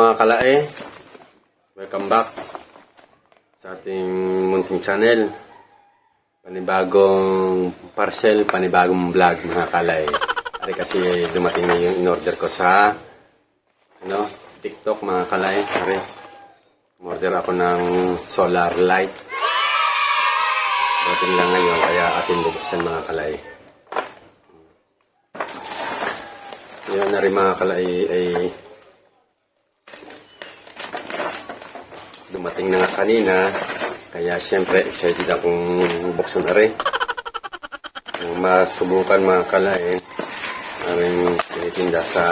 Mga kalae. Welcome back sa ating munting channel. Panibagong parcel, panibagong vlog mga kalae. Ari kasi dumating na yung in-order ko sa ano, TikTok mga kalae. Ari, order ako ng solar light. Dating lang ngayon, kaya atin bubuksan mga kalae. Yan na rin mga kalae ay dumating na nga kanina. Kaya siyempre excited akong buksan na rin. Masubukan mga kalae, aming tinitinda sa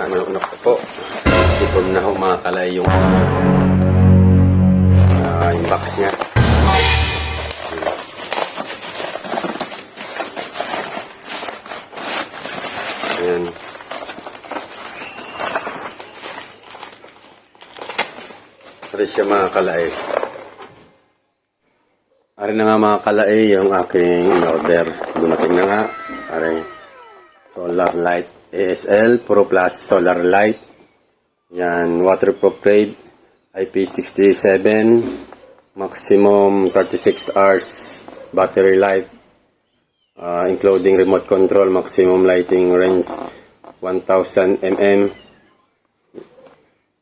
ano ko po. Ipon na ho mga kalae yung uh, yung box niya. Siya mga kalae. Ari na nga mga kalae yung aking in-order. Dumating na nga. Ari. Solar light ASL Pro Plus Solar Light. Yan. Waterproof grade. IP67. Maximum 36 hours battery life. Uh, including remote control. Maximum lighting range 1000 mm.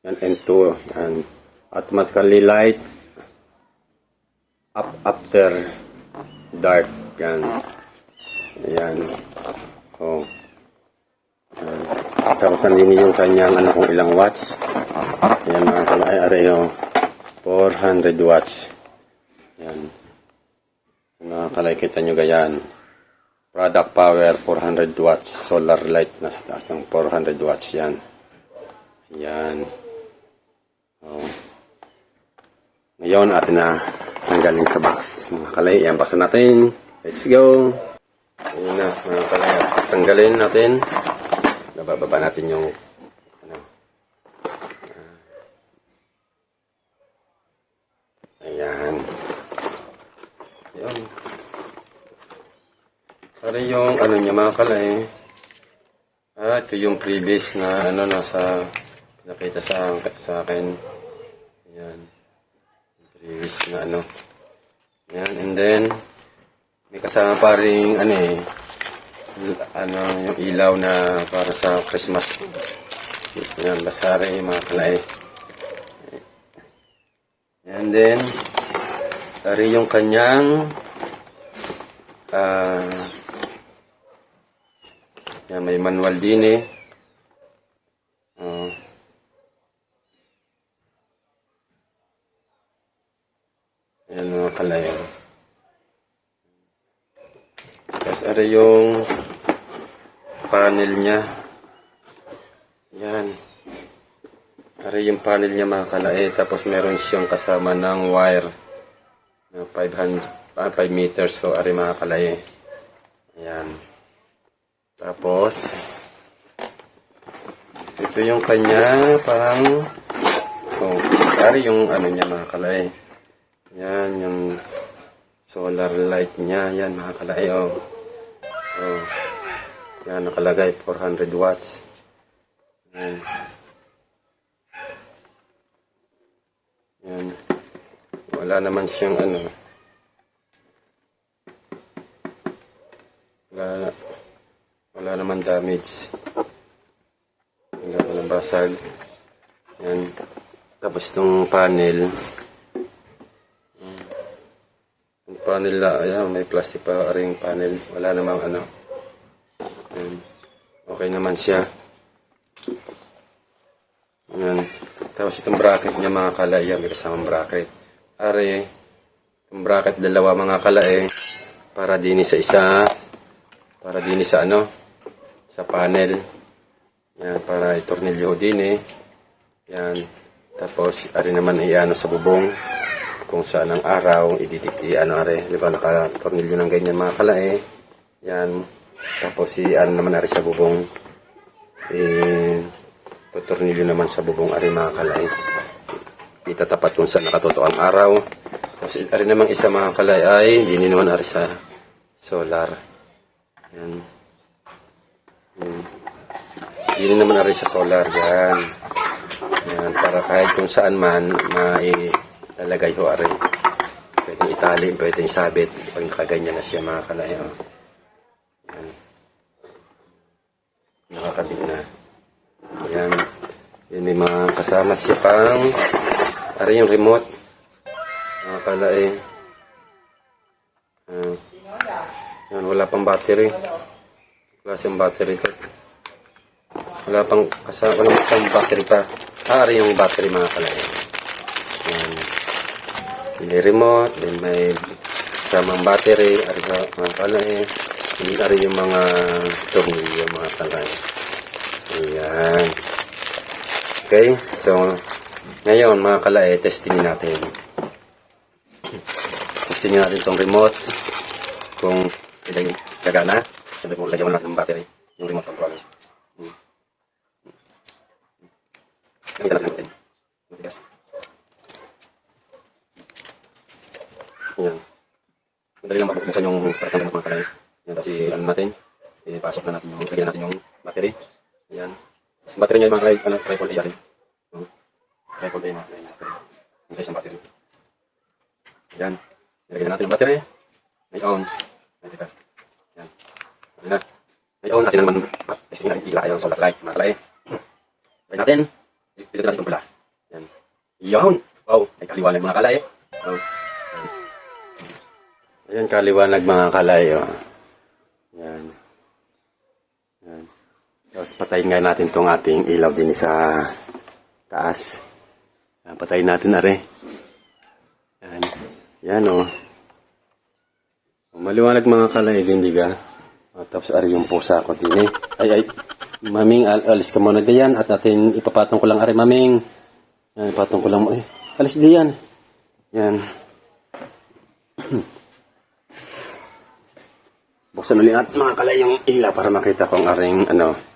Yan M2. Yan automatically light up after dark. Yan. Yan. Oh yan. tapos andin yung kanyang ano kung ilang watts. Yan mga kalay areo 400 watts. Yan. Mga kalay kita nyo gayan product power 400 watts. Solar light nasa taas ng 400 watts. Yan. Yan. Oh ngayon, atin na tanggalin sa box. Mga kalay, i box natin. Let's go! Ayun na, mga kalay. Tanggalin natin. Nabababa natin yung ano. Ayan. Ayan. Para yung ano niya mga kalay. Ah, ito yung previous na ano nasa nakita sa sa akin. Na ano. Yan, and then, may kasama pa rin, ano eh, ano, yung ilaw na para sa Christmas. Yan, basari, mga kalay. And then, ari yung kanyang, ah, yan, may manual din eh. Oh. Ayan mga kalayo. Ari yung panel niya. Yan. Ari yung panel niya mga kalae. Tapos meron siyang kasama ng wire na 500, ah, 5 meters. So ari mga kalae. Ayan. Tapos ito yung kanya parang oh, ari yung ano niya mga kalae. Yan, yung solar light niya. Yan, mga kalay. Oh. Oh. Yan, nakalagay. 400 watts. Yan. Yan. Wala naman siyang ano. Wala, wala naman damage. Wala walang basag. Yan. Tapos itong panel. Yung panel na, ayan, may plastic pa ring panel. Wala namang ano. Ayan. Okay naman siya. Ayan. Tapos itong bracket niya mga kalay, yan, may kasamang bracket. Are, itong bracket dalawa mga kalay, para din sa isa, para din sa ano, sa panel. Yan, para itornilyo din eh. Yan. Tapos, ari naman iano sa bubong kung saan ang araw, ididikti, ano are, di ba, naka-tornilyo ng ganyan mga kalae. Yan. Tapos si, ano naman are sa bubong, eh, tutornilyo naman sa bubong are mga kalae. Itatapat kung saan nakatoto ang araw. Tapos, are namang isa mga kalae ay, hindi naman are sa solar. Yan. Yan. Hindi naman are sa solar, yan. Yan, para kahit kung saan man mailalagay ho ari. Pwedeng itali, pwedeng sabit. Pag nakaganyan na siya mga kalay. Oh. Yan. Nakakabit na. Yan. Yan may mga kasama siya pang ari yung remote. Mga kalay. Ah. yan, wala pang battery. Klaseng battery ko. Wala pang kasama, walang kasama battery pa. Ah, ari yung battery mga kalay. May remote, then may kasamang battery, ari ka mga kalay. Hindi ari yung mga tornilyo mga kalay. Ayan. Okay, so ngayon mga kalay, testing natin. Testing natin itong remote. Kung ilang gagana. Sabi ko, lagyan mo natin ng battery. Yung remote control. Gamitan natin natin. Matigas. Yan. Madali lang mabuksan yung track ng mga kalay. I-ano natin. Ipasok na natin yung, lagyan natin yung battery. Yan. Yung battery niya yung mga ano, triple A yan. Hmm. Triple A mga kalay. Yung size ng battery. Yan. Nilagyan na natin yung battery. May on. Ay, teka. Yan. Ano na. May on natin naman. Testing natin ila yung solar light. Mga kalay. Try natin. Pilitin natin itong pula. Yan. Yan. Wow. Ay kaliwanag mga kalay. Oh. Ayan kaliwanag mga kalay. Oh. Yan. Yan. Tapos patayin nga natin itong ating ilaw din sa taas. Yan, patayin natin are. Yan. Yan oh. Maliwanag mga kalay din diga. Oh, tapos ari yung pusa ko din eh. Ay ay. Maming, al alis ka muna diyan at atin ipapatong ko lang ari maming. Yan, ipatong ko lang mo eh. Alis diyan. Yan. Buksan ulit natin mga kalay yung ilaw para makita ko ang aring ano.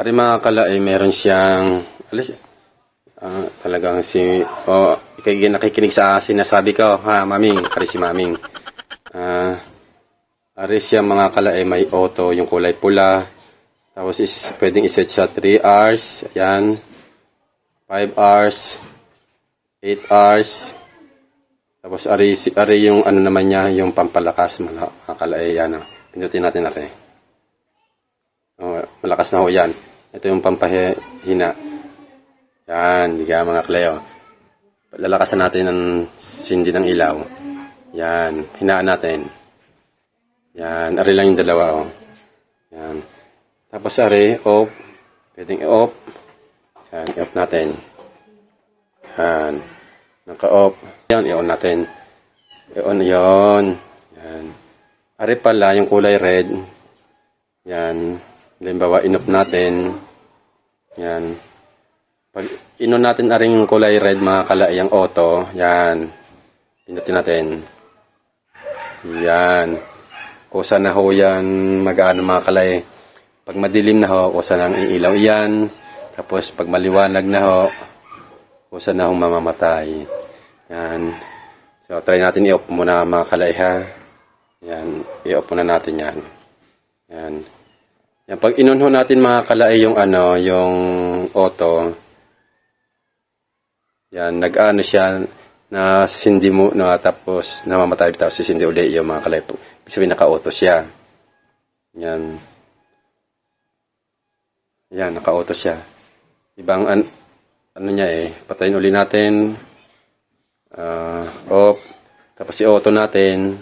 Ari mga kalay, meron siyang alis. ah, talagang si oh, ikay nakikinig sa sinasabi ko ha maming ari si maming. Ah ari siya mga kalay may auto yung kulay pula. Tapos is, pwedeng iset sa 3 hours ayan. 5 hours 8 hours. Tapos ari, ari yung ano naman niya yung pampalakas mga mga kalay yan oh. pindutin natin ari oh, malakas na ho yan ito yung pampahina yan, di ka mga kleo. Lalakasan natin ang sindi ng ilaw. Yan, hinaan natin. Yan, ari lang yung dalawa, oh. Yan. Tapos ari, off. Pwedeng i-off. Yan, i-off natin. Yan. Naka-off. Yan, i-on natin. I-on yon. Yan. Ari pala, yung kulay red. Yan. Halimbawa, in-off natin. Yan. Pag inon natin aring yung kulay red mga kalay, yung auto, yan. Pinutin natin. Yan. Kusa na ho yan mag-ano mga kalay. Pag madilim na ho, kusa na ang ilaw yan. Tapos pag maliwanag na ho, kusa na hong mamamatay. Yan. So try natin i-off muna mga kalay ha. Yan. I-off muna natin yan. Yan. Yan. Pag inunho natin mga kalay yung ano, yung auto, yan, nag-ano siya na sindi mo na tapos namamatay tapos sisindi uli yung mga kalay. Ibig sabihin naka-auto siya. Yan. Yan, naka-auto siya. Ibang an ano niya eh, patayin uli natin. Ah, off. Tapos i-auto natin.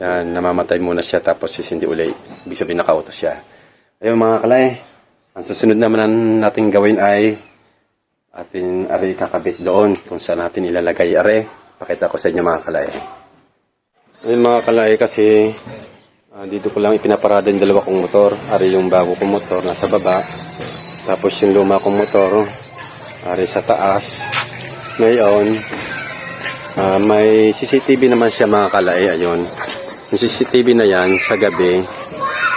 Yan, namamatay muna siya tapos sisindi uli. Ibig sabihin naka-auto siya. Ayun mga kalay. Ang susunod naman natin gawin ay atin ari kakabit doon kung saan natin ilalagay are. Pakita ko sa inyo mga kalay. Ayun mga kalay kasi ah, dito ko lang ipinaparada yung dalawa kong motor. Ari yung bago kong motor nasa baba. Tapos yung luma kong motor ari sa taas. Ngayon ah, may CCTV naman siya mga kalay. Ayun. Yung CCTV na yan sa gabi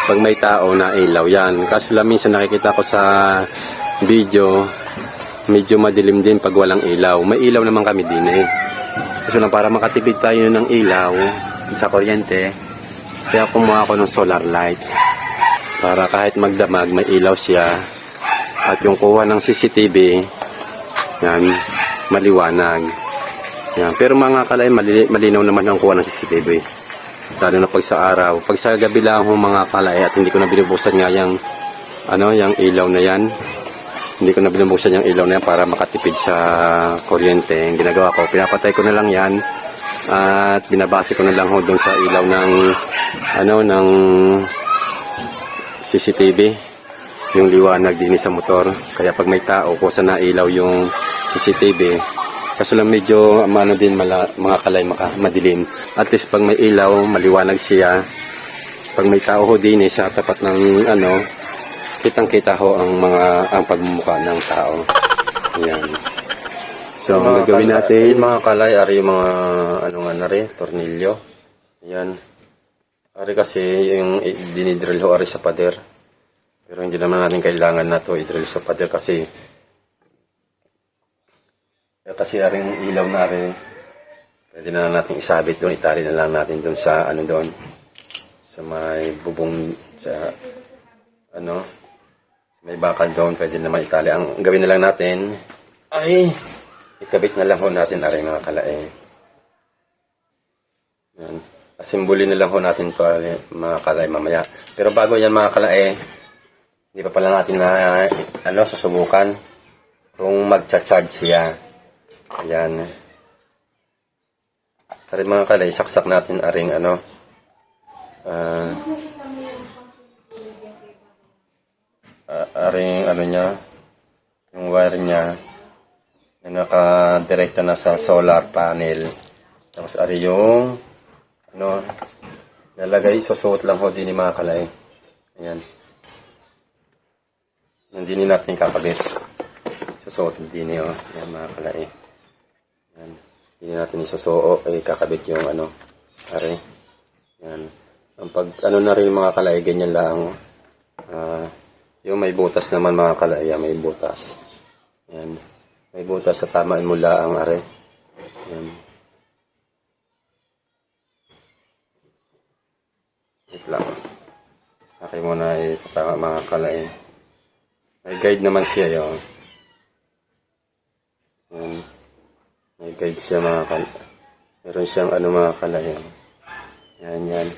pag may tao na ilaw yan. Kaso lang minsan nakikita ko sa video medyo madilim din pag walang ilaw. May ilaw naman kami din eh. Kasi lang para makatipid tayo ng ilaw sa kuryente, kaya kumuha ako ng solar light. Para kahit magdamag, may ilaw siya. At yung kuha ng CCTV, yan, maliwanag. Yan. Pero mga kalay, mali, malinaw naman ang kuha ng CCTV. Lalo na pag sa araw. Pag sa gabi lang ho mga kalay at hindi ko na binubusan nga yung, ano, yung ilaw na yan. Hindi ko na binubusan yung ilaw na yan para makatipid sa kuryente. Ang ginagawa ko, pinapatay ko na lang yan at binabase ko na lang ho doon sa ilaw ng ano ng CCTV yung liwanag din sa motor kaya pag may tao kusa na ilaw yung CCTV kaso lang medyo ano din mala, mga kalay maka, madilim at least pag may ilaw maliwanag siya pag may tao ho din eh, sa tapat ng ano kitang kita ho ang mga ang pagmumukha ng tao yan So, ang gagawin natin, mga kalay, ari yung mga, ano nga na rin, tornilyo. Ayan. Ari kasi, yung dinidrill ho, ari sa pader. Pero hindi naman natin kailangan na to i-drill sa pader kasi, kasi ari yung ilaw na rin, pwede na natin isabit doon, itali na lang natin doon sa, ano doon, sa may bubong, sa, ano, sa may bakal doon, pwede naman itali. Ang gawin na lang natin, ay, ikabit na lang ho natin aray mga kalae. Yan. Asimbuli na lang ho natin to aray, mga kalae mamaya. Pero bago yan mga kalae, hindi pa pala natin na ano, susubukan kung magcha-charge siya. Ayan. Aray mga kalae, saksak natin aring ano, ah, aring ano niya, yung wire niya, na nakadirekta na sa solar panel. Tapos ari yung ano nalagay isusuot lang ho din ni mga kalay. Ayan. Hindi natin kakabit. Susuot din niyo. Ayan mga kalay. Ayan. Hindi natin isusuot ay kakabit yung ano. Ari. Ayan. Ang pag ano na rin mga kalay ganyan lang. Ah, yung may butas naman mga kalay, may butas. Ayan. May butas sa tamaan mula ang are. Yan. Wait lang. Okay muna ito tama mga kalay. May guide naman siya yun. Yan. May guide siya mga kalay. Meron siyang ano mga kalay. Yan. Yan, yan.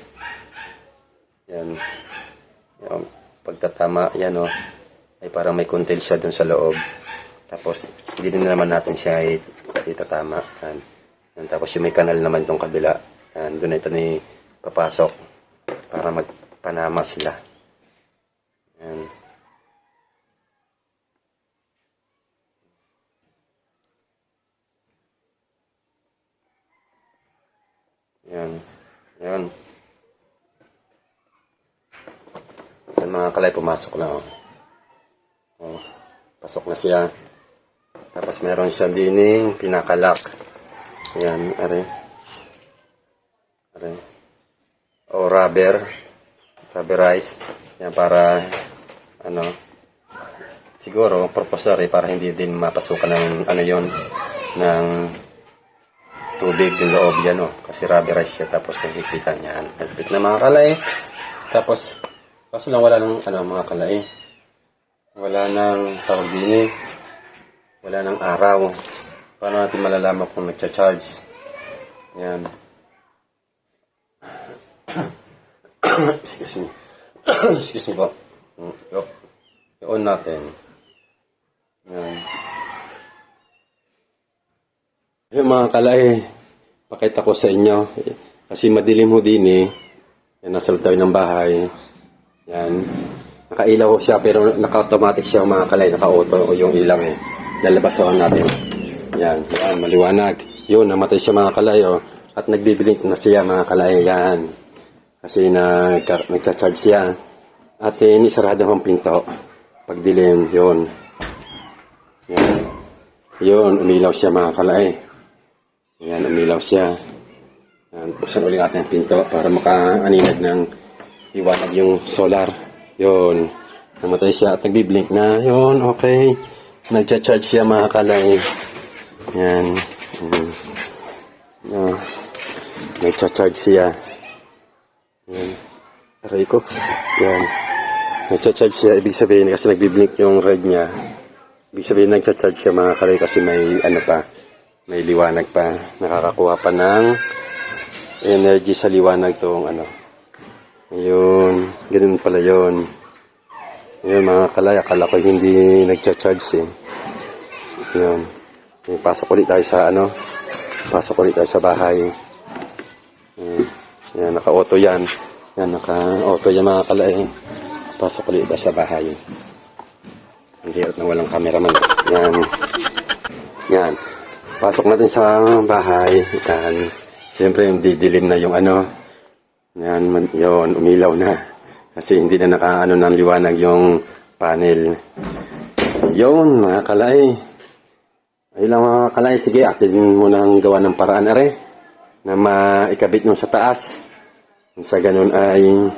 Yan. Pagtatama, yan o. Ay parang may kuntil siya dun sa loob. Tapos, hindi din naman natin siya i- itatama. Yan. Yan. Tapos yung may kanal naman itong kabila. Yan. Doon ito ni papasok para magpanama sila. Yan. Yan. Yan. Yan mga kalay, pumasok na. Oh. Oh. Pasok na siya. Tapos meron siya dining pinakalak. Yan, are. Are. O rubber. Rubberize. Yan para, ano, siguro, purpose para hindi din mapasukan ng, ano yon ng tubig yung loob yan, oh. Kasi rubberize siya, tapos naghipitan yan. Nagpit na mga kalay. Tapos, kaso lang wala ng, ano, mga kalay. Wala nang tawag eh. Wala nang araw. Paano natin malalaman kung nagcha-charge? Yan. Excuse me. Excuse me po. Mm. I-on natin. Yan. Yung mga kalay, pakita ko sa inyo. Kasi madilim ho din eh. Yan, nasa loob ng bahay. Yan. Nakailaw ho siya pero naka-automatic siya mga kalay. Naka-auto yung ilang eh. Lalabas ho natin. Yan. Yan. Maliwanag. Yun. Namatay siya mga kalay oh. At nagbiblink na siya mga kalay. Yan. Kasi nag nagcha-charge siya. At eh, nisarado ang pinto. Pagdilim. Yun. Yan. Yun. Umilaw siya mga kalay. Yan. Umilaw siya. Yan. Buksan ulit natin ang pinto para makaaninag ng iwanag yung solar. Yun. Namatay siya at nagbiblink na. Yun, okay. Nagcha-charge siya mga kalay. Yan. Mm. No. Nagcha-charge siya. Yan. Aray ko. Yan. Nagcha-charge siya, ibig sabihin kasi nagbiblink yung red niya. Ibig sabihin nagcha-charge siya mga kalay kasi may ano pa, may liwanag pa. Nakakakuha pa ng energy sa liwanag tong ano. Ayun, ganun pala yun. Ayun mga kalay, akala ko hindi nagcha-charge eh. Ayun. Ayun, pasok ulit tayo sa ano, pasok ulit tayo sa bahay. Ayun. Yan, naka-auto yan. Yan, naka-auto yan mga kalay. Pasok ulit tayo sa bahay. Ang hirap na walang cameraman. Yan. Yan. Pasok natin sa bahay. Yan. Siyempre, didilim na yung ano. Yan, yun, umilaw na. Kasi hindi na nakaano ng liwanag yung panel. Yun, mga kalay. Ayun lang mga kalay. Sige, atin mo nang gawa ng paraan are na maikabit nyo sa taas. Sa ganun ay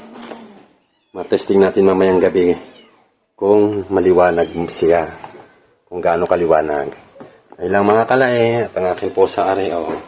matesting natin mamayang gabi kung maliwanag siya. Kung gaano kaliwanag. Ayun lang mga kalay. At ang aking posa are. Oh.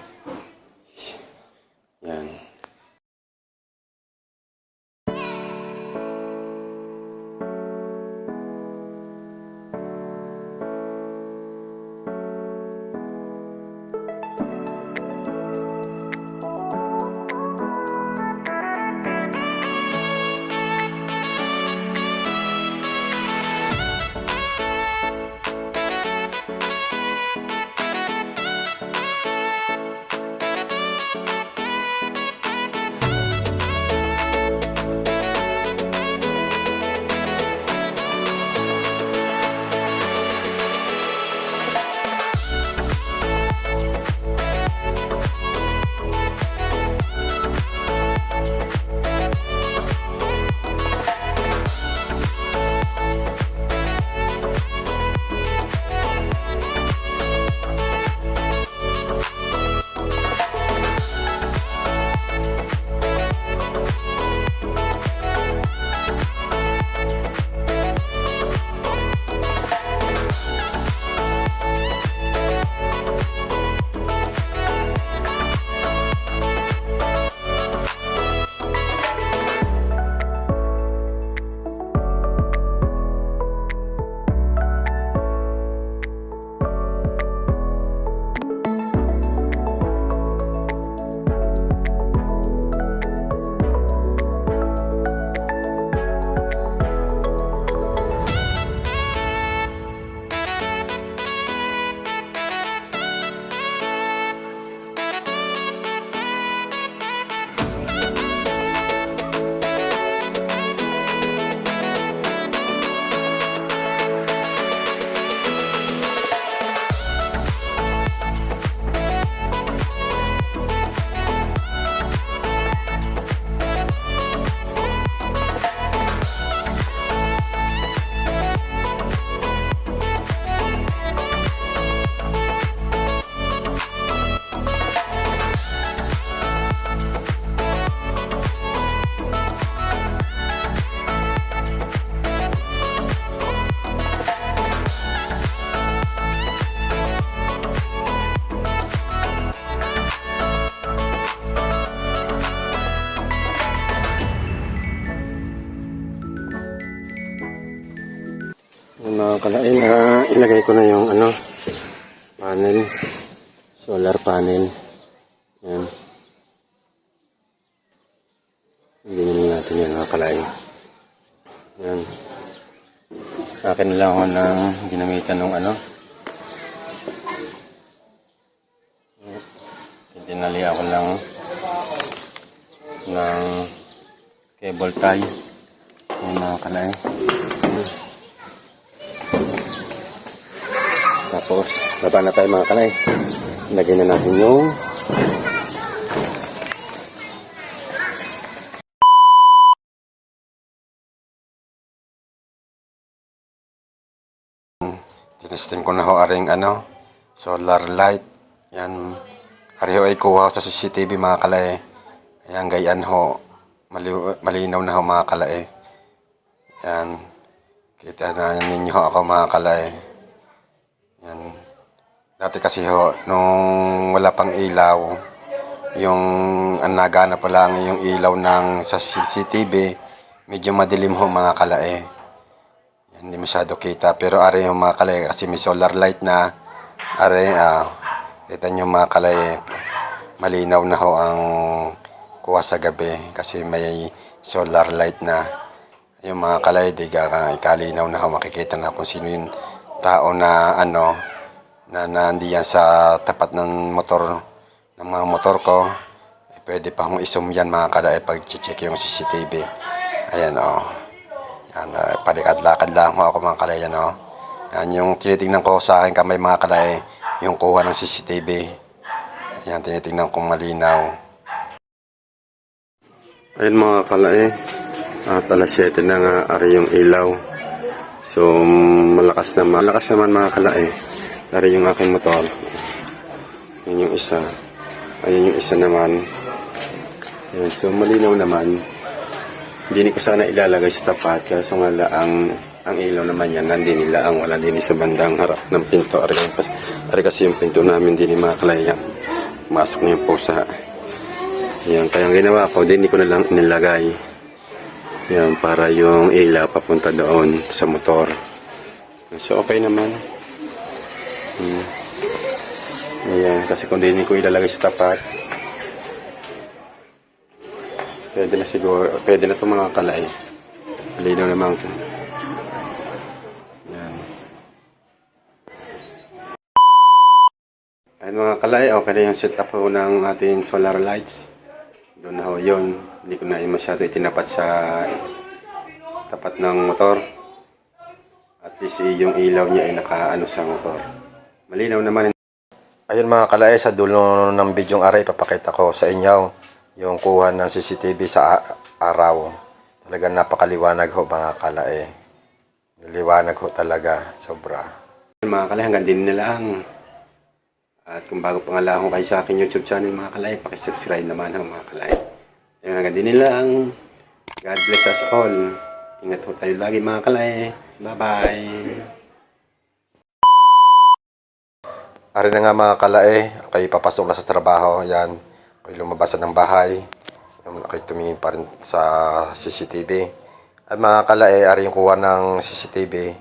Cable tie. Yan mga kalain. Tapos, baba na tayo mga kanay. Lagay na natin yung Tinesting ko na ho aring ano, solar light. Yan, ariho ay kuha sa CCTV mga kalay. Ayan, gayan ho. Mali- malinaw na ho mga kalay. Yan, kita na ninyo ako mga kalay. Yan. Dati kasi ho, nung wala pang ilaw, yung ang nagana pa lang yung ilaw ng sa CCTV, medyo madilim ho mga kalae. Yan, Hindi masyado kita. Pero are yung mga kalae kasi may solar light na. Are, ah, kita nyo mga kalae. Malinaw na ho ang kuha sa gabi kasi may solar light na. Yung mga kalae, di ka ikalinaw na. Makikita na kung sino yung tao na ano na nandiyan sa tapat ng motor ng mga motor ko. Eh, pwede pa akong isum yan mga kalae pag check yung CCTV. Ayan o. Yan, uh, palikad-lakad lang ako mga kalay, ano. Yan, yung tinitingnan ko sa akin kamay mga kalay, yung kuha ng CCTV. Yan, tinitingnan kong malinaw. Ayun mga kalay, at alas 7 na nga ari yung ilaw. So, malakas naman. Malakas naman mga kalay. Ari yung aking motor. Yan yung isa. Ayun yung isa naman. Yan, so malinaw naman. Hindi ko sana ilalagay sa tapat kaso nga ang ang ilaw naman yan nandin nila ang wala din sa bandang harap ng pinto ari kasi, ari kasi yung pinto namin din mga kalayan masok na yung pusa yan kaya ang ginawa ko din ko na lang inilagay yan para yung ilaw papunta doon sa motor so okay naman hmm. Ayan, kasi kung hindi ko ilalagay sa tapat Pwede na siguro, pwede na ito mga kalay. Malinaw naman ko. Yan. Ayun mga kalay, okay na yung setup po ng ating solar lights. Doon na ho yun. Hindi ko na yun masyado itinapat sa tapat ng motor. At least eh, yung ilaw niya ay nakaano sa motor. Malinaw naman. Ayun mga kalay, sa dulo ng bidyong aray, papakita ko sa inyo yung kuha ng CCTV sa araw. Talagang napakaliwanag ho mga kalae. Liwanag ho talaga, sobra. Mga kalay, hanggang din nila ang at kung bago pa nga lang kayo sa akin YouTube channel mga kalay, pakisubscribe naman ho mga kalay. Ayun, hanggang din nila ang God bless us all. Ingat ho tayo lagi mga kalay. Bye-bye. Ari na nga mga kalae, ako'y papasok na sa trabaho, yan. Ako'y lumabas na ng bahay. Ako'y tumingin pa rin sa CCTV. At mga kalae, ari yung kuha ng CCTV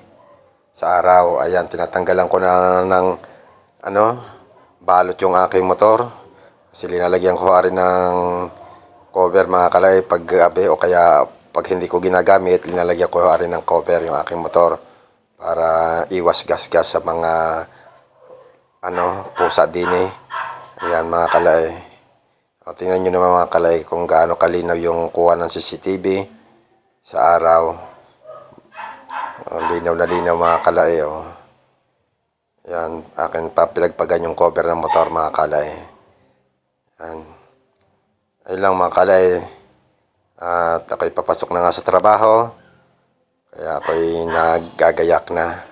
sa araw. Ayan, tinatanggalan ko na ng ano, balot yung aking motor. Kasi linalagyan ko rin ng cover mga kalay pag gabi o kaya pag hindi ko ginagamit, linalagyan ko rin ng cover yung aking motor para iwas gas-gas sa mga ano, pusa din eh. Ayan mga kalay. O, tingnan nyo naman mga kalay kung gaano kalinaw yung kuha ng CCTV sa araw. O, linaw na linaw mga kalay. O. Yan, akin pa pinagpagan yung cover ng motor mga kalay. Yan. Ayun lang mga kalay. At ako'y papasok na nga sa trabaho. Kaya ako'y naggagayak na.